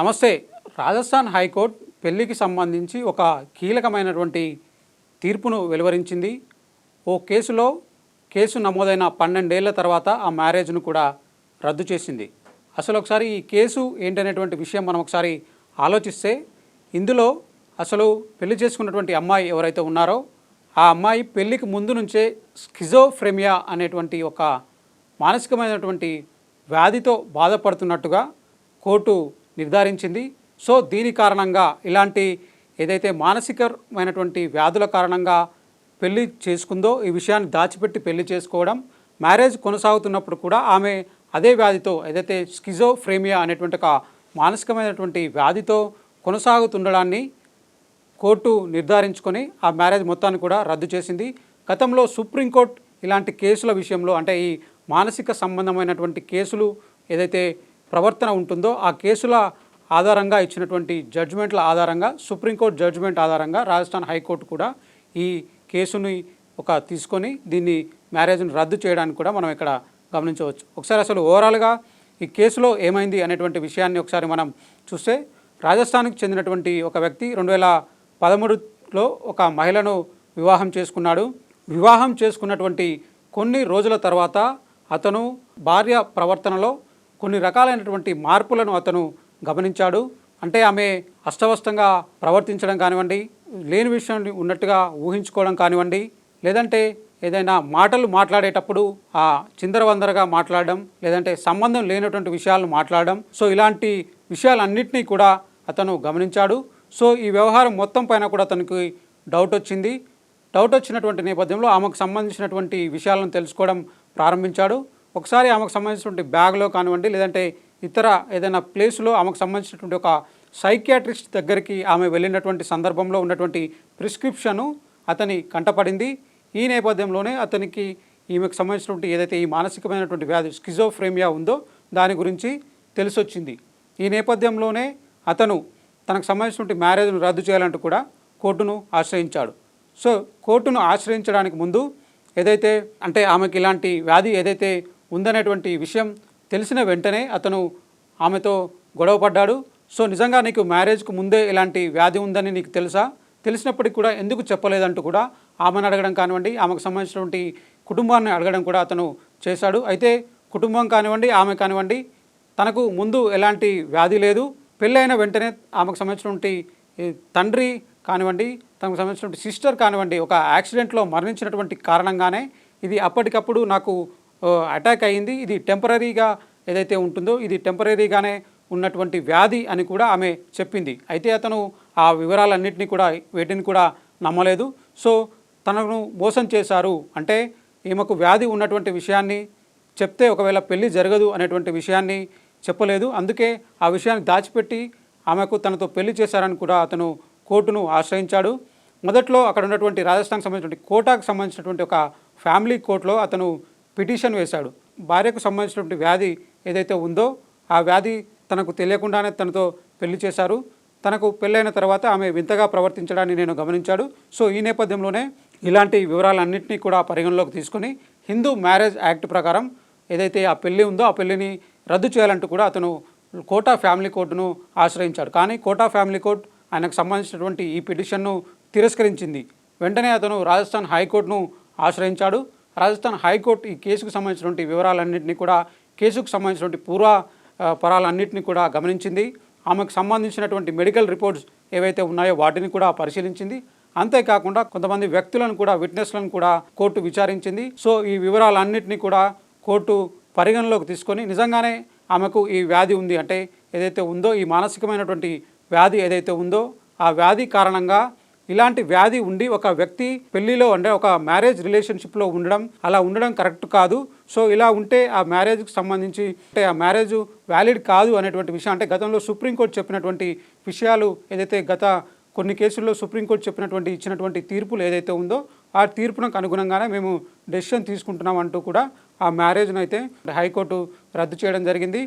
నమస్తే. రాజస్థాన్ హైకోర్టు పెళ్ళికి సంబంధించి ఒక కీలకమైనటువంటి తీర్పును వెలువరించింది. ఓ కేసులో కేసు నమోదైన పన్నెండేళ్ళ తర్వాత ఆ మ్యారేజ్ను కూడా రద్దు చేసింది. అసలు ఒకసారి ఈ కేసు ఏంటనేటువంటి విషయం మనం ఒకసారి ఆలోచిస్తే ఇందులో అసలు పెళ్ళి చేసుకున్నటువంటి అమ్మాయి ఎవరైతే ఉన్నారో ఆ అమ్మాయి పెళ్ళికి ముందు నుంచే స్కిజోఫ్రెమియా అనేటువంటి ఒక మానసికమైనటువంటి వ్యాధితో బాధపడుతున్నట్టుగా కోర్టు నిర్ధారించింది. సో దీని కారణంగా ఇలాంటి ఏదైతే మానసికమైనటువంటి వ్యాధుల కారణంగా పెళ్ళి చేసుకుందో ఈ విషయాన్ని దాచిపెట్టి పెళ్ళి చేసుకోవడం మ్యారేజ్ కొనసాగుతున్నప్పుడు కూడా ఆమె అదే వ్యాధితో ఏదైతే స్కిజోఫ్రేమియా అనేటువంటి ఒక మానసికమైనటువంటి వ్యాధితో కొనసాగుతుండడాన్ని కోర్టు నిర్ధారించుకొని ఆ మ్యారేజ్ మొత్తాన్ని కూడా రద్దు చేసింది. గతంలో సుప్రీంకోర్టు ఇలాంటి కేసుల విషయంలో అంటే ఈ మానసిక సంబంధమైనటువంటి కేసులు ఏదైతే ప్రవర్తన ఉంటుందో ఆ కేసుల ఆధారంగా ఇచ్చినటువంటి జడ్జిమెంట్ల ఆధారంగా సుప్రీంకోర్టు జడ్జిమెంట్ ఆధారంగా రాజస్థాన్ హైకోర్టు కూడా ఈ కేసుని ఒక తీసుకొని దీన్ని మ్యారేజ్ని రద్దు చేయడానికి కూడా మనం ఇక్కడ గమనించవచ్చు. ఒకసారి అసలు ఓవరాల్గా ఈ కేసులో ఏమైంది అనేటువంటి విషయాన్ని ఒకసారి మనం చూస్తే రాజస్థాన్కి చెందినటువంటి ఒక వ్యక్తి రెండు వేల పదమూడులో ఒక మహిళను వివాహం చేసుకున్నాడు. వివాహం చేసుకున్నటువంటి కొన్ని రోజుల తర్వాత అతను భార్య ప్రవర్తనలో కొన్ని రకాలైనటువంటి మార్పులను అతను గమనించాడు. అంటే ఆమె అష్టవస్తంగా ప్రవర్తించడం కానివ్వండి లేని విషయం ఉన్నట్టుగా ఊహించుకోవడం కానివ్వండి లేదంటే ఏదైనా మాటలు మాట్లాడేటప్పుడు ఆ చిందరవందరగా మాట్లాడడం లేదంటే సంబంధం లేనటువంటి విషయాలను మాట్లాడడం. సో ఇలాంటి విషయాలన్నింటినీ కూడా అతను గమనించాడు. సో ఈ వ్యవహారం మొత్తం పైన కూడా అతనికి డౌట్ వచ్చింది. డౌట్ వచ్చినటువంటి నేపథ్యంలో ఆమెకు సంబంధించినటువంటి విషయాలను తెలుసుకోవడం ప్రారంభించాడు. ఒకసారి ఆమెకు సంబంధించినటువంటి బ్యాగ్లో కానివ్వండి లేదంటే ఇతర ఏదైనా ప్లేస్లో ఆమెకు సంబంధించినటువంటి ఒక సైకియాట్రిస్ట్ దగ్గరికి ఆమె వెళ్ళినటువంటి సందర్భంలో ఉన్నటువంటి ప్రిస్క్రిప్షను అతని కంటపడింది. ఈ నేపథ్యంలోనే అతనికి ఈమెకు సంబంధించినటువంటి ఏదైతే ఈ మానసికమైనటువంటి వ్యాధి స్కిజోఫ్రేమియా ఉందో దాని గురించి తెలిసొచ్చింది. ఈ నేపథ్యంలోనే అతను తనకు సంబంధించినటువంటి మ్యారేజ్ను రద్దు చేయాలంటూ కూడా కోర్టును ఆశ్రయించాడు. సో కోర్టును ఆశ్రయించడానికి ముందు ఏదైతే అంటే ఆమెకి ఇలాంటి వ్యాధి ఏదైతే ఉందనేటువంటి విషయం తెలిసిన వెంటనే అతను ఆమెతో గొడవ పడ్డాడు. సో నిజంగా నీకు మ్యారేజ్కు ముందే ఇలాంటి వ్యాధి ఉందని నీకు తెలుసా? తెలిసినప్పటికీ కూడా ఎందుకు చెప్పలేదంటూ కూడా ఆమెను అడగడం కానివ్వండి ఆమెకు సంబంధించినటువంటి కుటుంబాన్ని అడగడం కూడా అతను చేశాడు. అయితే కుటుంబం కానివ్వండి ఆమె కానివ్వండి తనకు ముందు ఎలాంటి వ్యాధి లేదు. పెళ్ళైన వెంటనే ఆమెకు సంబంధించినటువంటి తండ్రి కానివ్వండి తనకు సంబంధించినటువంటి సిస్టర్ కానివ్వండి ఒక యాక్సిడెంట్లో మరణించినటువంటి కారణంగానే ఇది అప్పటికప్పుడు నాకు అటాక్ అయ్యింది ఇది టెంపరీగా ఏదైతే ఉంటుందో ఇది టెంపరీగానే ఉన్నటువంటి వ్యాధి అని కూడా ఆమె చెప్పింది. అయితే అతను ఆ వివరాలన్నింటినీ కూడా వేటిని కూడా నమ్మలేదు. సో తనను మోసం చేశారు. అంటే ఈమెకు వ్యాధి ఉన్నటువంటి విషయాన్ని చెప్తే ఒకవేళ పెళ్ళి జరగదు అనేటువంటి విషయాన్ని చెప్పలేదు. అందుకే ఆ విషయాన్ని దాచిపెట్టి ఆమెకు తనతో పెళ్ళి చేశారని కూడా అతను కోర్టును ఆశ్రయించాడు. మొదట్లో అక్కడ ఉన్నటువంటి రాజస్థాన్కి సంబంధించినటువంటి కోటాకు సంబంధించినటువంటి ఒక ఫ్యామిలీ కోర్టులో అతను పిటిషన్ వేశాడు. భార్యకు సంబంధించినటువంటి వ్యాధి ఏదైతే ఉందో ఆ వ్యాధి తనకు తెలియకుండానే తనతో పెళ్ళి చేశారు. తనకు పెళ్ళైన తర్వాత ఆమె వింతగా ప్రవర్తించడాన్ని నేను గమనించాడు. సో ఈ నేపథ్యంలోనే ఇలాంటి వివరాలన్నింటినీ కూడా పరిగణలోకి తీసుకొని హిందూ మ్యారేజ్ యాక్ట్ ప్రకారం ఏదైతే ఆ పెళ్ళి ఉందో ఆ పెళ్ళిని రద్దు చేయాలంటూ కూడా అతను కోటా ఫ్యామిలీ కోర్టును ఆశ్రయించాడు. కానీ కోటా ఫ్యామిలీ కోర్టు ఆయనకు సంబంధించినటువంటి ఈ పిటిషన్ను తిరస్కరించింది. వెంటనే అతను రాజస్థాన్ హైకోర్టును ఆశ్రయించాడు. రాజస్థాన్ హైకోర్టు ఈ కేసుకు సంబంధించినటువంటి వివరాలన్నింటినీ కూడా కేసుకు సంబంధించినటువంటి పూర్వ పరాలన్నింటినీ కూడా గమనించింది. ఆమెకు సంబంధించినటువంటి మెడికల్ రిపోర్ట్స్ ఏవైతే ఉన్నాయో వాటిని కూడా పరిశీలించింది. అంతేకాకుండా కొంతమంది వ్యక్తులను కూడా విట్నెస్లను కూడా కోర్టు విచారించింది. సో ఈ వివరాలన్నింటినీ కూడా కోర్టు పరిగణలోకి తీసుకొని నిజంగానే ఆమెకు ఈ వ్యాధి ఉంది అంటే ఏదైతే ఉందో ఈ మానసికమైనటువంటి వ్యాధి ఏదైతే ఉందో ఆ వ్యాధి కారణంగా ఇలాంటి వ్యాధి ఉండి ఒక వ్యక్తి పెళ్ళిలో అంటే ఒక మ్యారేజ్ రిలేషన్షిప్లో ఉండడం అలా ఉండడం కరెక్ట్ కాదు. సో ఇలా ఉంటే ఆ మ్యారేజ్కి సంబంధించి అంటే ఆ మ్యారేజ్ వ్యాలిడ్ కాదు అనేటువంటి విషయం అంటే గతంలో సుప్రీంకోర్టు చెప్పినటువంటి విషయాలు ఏదైతే గత కొన్ని కేసుల్లో సుప్రీంకోర్టు చెప్పినటువంటి ఇచ్చినటువంటి తీర్పులు ఏదైతే ఉందో ఆ తీర్పునకు అనుగుణంగానే మేము డెసిషన్ తీసుకుంటున్నాం అంటూ కూడా ఆ మ్యారేజ్ను అయితే హైకోర్టు రద్దు చేయడం జరిగింది.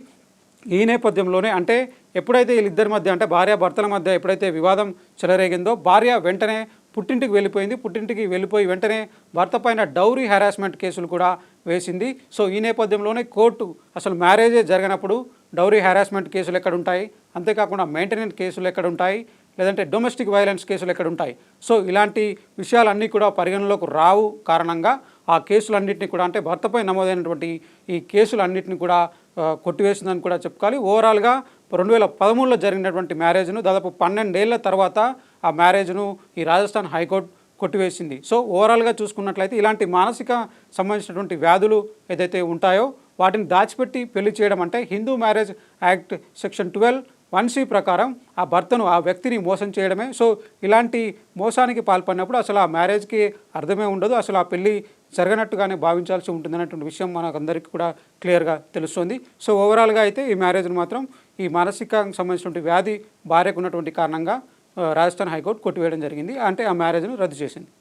ఈ నేపథ్యంలోనే అంటే ఎప్పుడైతే వీళ్ళిద్దరి మధ్య అంటే భార్య భర్తల మధ్య ఎప్పుడైతే వివాదం చెలరేగిందో భార్య వెంటనే పుట్టింటికి వెళ్ళిపోయింది. పుట్టింటికి వెళ్ళిపోయి వెంటనే భర్త పైన డౌరీ హెరాస్మెంట్ కేసులు కూడా వేసింది. సో ఈ నేపథ్యంలోనే కోర్టు అసలు మ్యారేజే జరగనప్పుడు డౌరీ హెరాస్మెంట్ కేసులు ఎక్కడ ఉంటాయి అంతేకాకుండా మెయింటెనెన్స్ కేసులు ఎక్కడ ఉంటాయి లేదంటే డొమెస్టిక్ వైలెన్స్ కేసులు ఎక్కడ ఉంటాయి సో ఇలాంటి విషయాలన్నీ కూడా పరిగణలోకి రావు కారణంగా ఆ కేసులన్నింటినీ కూడా అంటే భర్తపై నమోదైనటువంటి ఈ కేసులన్నింటినీ కూడా కొట్టివేసిందని కూడా చెప్పుకోవాలి. ఓవరాల్గా రెండు వేల పదమూడులో జరిగినటువంటి మ్యారేజ్ను దాదాపు పన్నెండేళ్ళ తర్వాత ఆ మ్యారేజ్ను ఈ రాజస్థాన్ హైకోర్టు కొట్టివేసింది. సో ఓవరాల్గా చూసుకున్నట్లయితే ఇలాంటి మానసిక సంబంధించినటువంటి వ్యాధులు ఏదైతే ఉంటాయో వాటిని దాచిపెట్టి పెళ్ళి చేయడం అంటే Hindu marriage act section twelve one C ప్రకారం ఆ భర్తను ఆ వ్యక్తిని మోసం చేయడమే. సో ఇలాంటి మోసానికి పాల్పడినప్పుడు అసలు ఆ మ్యారేజ్కి అర్థమే ఉండదు. అసలు ఆ పెళ్ళి జరగనట్టుగానే భావించాల్సి ఉంటుందనేటువంటి విషయం మనకందరికీ కూడా క్లియర్గా తెలుస్తుంది. సో ఓవరాల్గా అయితే ఈ మ్యారేజ్ను మాత్రం ఈ మానసికంగా సంబంధించినటువంటి వ్యాధి భార్యకు ఉన్నటువంటి కారణంగా రాజస్థాన్ హైకోర్టు కొట్టివేయడం జరిగింది. అంటే ఆ మ్యారేజ్ను రద్దు చేసింది.